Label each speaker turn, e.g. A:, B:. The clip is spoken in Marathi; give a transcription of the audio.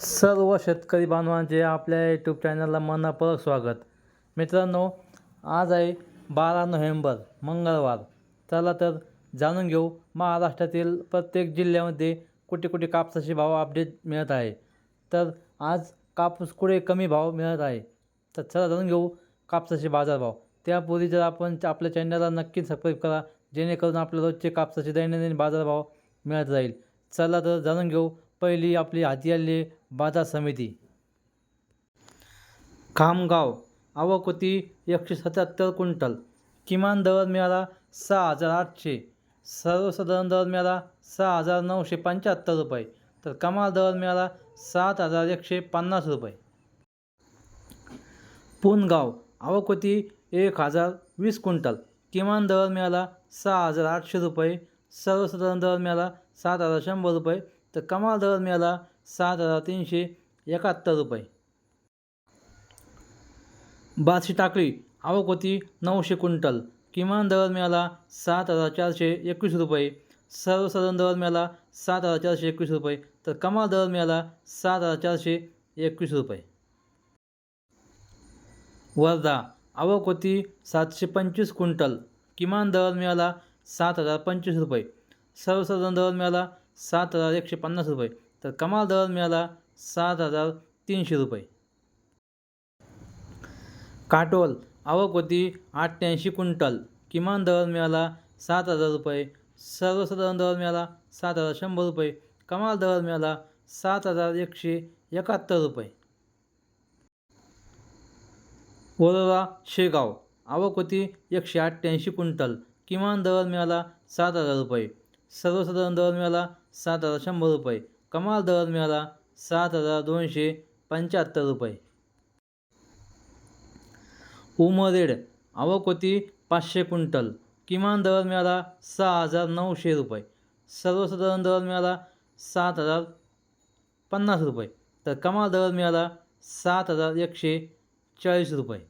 A: सर्व शेतकरी बांधवांचे आपल्या यूट्यूब चॅनलला मनपूर्वक स्वागत. मित्रांनो आज आहे बारा नोव्हेंबर मंगळवार. चला तर जाणून घेऊ महाराष्ट्रातील प्रत्येक जिल्ह्यामध्ये कुठे कुठे कापसाचे भाव अपडेट मिळत आहे. तर आज कापूस कुठे कमी भाव मिळत आहे. तर चला जाणून घेऊ कापसाचे बाजारभाव. त्यापूर्वी जर आपण आपल्या चॅनलला नक्की सबस्क्राईब करा जेणेकरून आपल्या रोजचे कापसाचे दैनंदिन बाजारभाव मिळत राहील चला तर जाणून घेऊ पहिली आपली हाती आली बाजार समिती. खामगाव आवक होती एकशे सत्याहत्तर क्विंटल. किमान दर मिळाला सहा हजार आठशे. सर्वसाधारण दर मिळाला सहा हजार नऊशे पंच्याहत्तर रुपये. तर कमाल दर मिळाला सात हजार एकशे पन्नास रुपये. पुनगाव आवक होती एक हजार वीस क्विंटल. किमान दर मिळाला सहा हजार आठशे रुपये. सर्वसाधारण दर मिळाला सात हजार शंभर रुपये. तर कमाल दर मिळाला सात हजार तीनशे एकाहत्तर रुपये. बारशी टाकळी आवक होती नऊशे क्विंटल. किमान दर मिळाला सात हजार चारशे एकवीस रुपये. सर्वसाधारण दर मिळाला सात हजार चारशे एकवीस रुपये. तर कमाल दर मिळाला सात हजार चारशे एकवीस रुपये. वर्धा आवक होती सातशे पंचवीस क्विंटल. किमान दर मिळाला सात हजार पंचवीस रुपये. सर्वसाधारण दर मिळाला सात हजार एकशे पन्नास रुपये. तर कमाल दर मिळाला सात हजार तीनशे रुपये. काटोल आवक होती अठ्ठ्याऐंशी क्विंटल. किमान दर मिळाला सात हजार रुपये. सर्वसाधारण दर मिळाला सात हजार शंभर रुपये. कमाल दर मिळाला सात हजार एकशे एकाहत्तर रुपये. वरोरा शेगाव आवक होती एकशे अठ्ठ्याऐंशी क्विंटल. किमान दर मिळाला सात हजार रुपये. सर्वसाधारण दर मिळाला सात हजार शंभर रुपये. कमाल दर मिळाला सात हजार दोनशे पंच्याहत्तर रुपये. उमरेड आवक होती पाचशे क्विंटल. किमान दर मिळाला सहा हजार नऊशे रुपये. सर्वसाधारण दर मिळाला सात हजार पन्नास रुपये. तर कमाल दर मिळाला सात हजार एकशे चाळीस रुपये.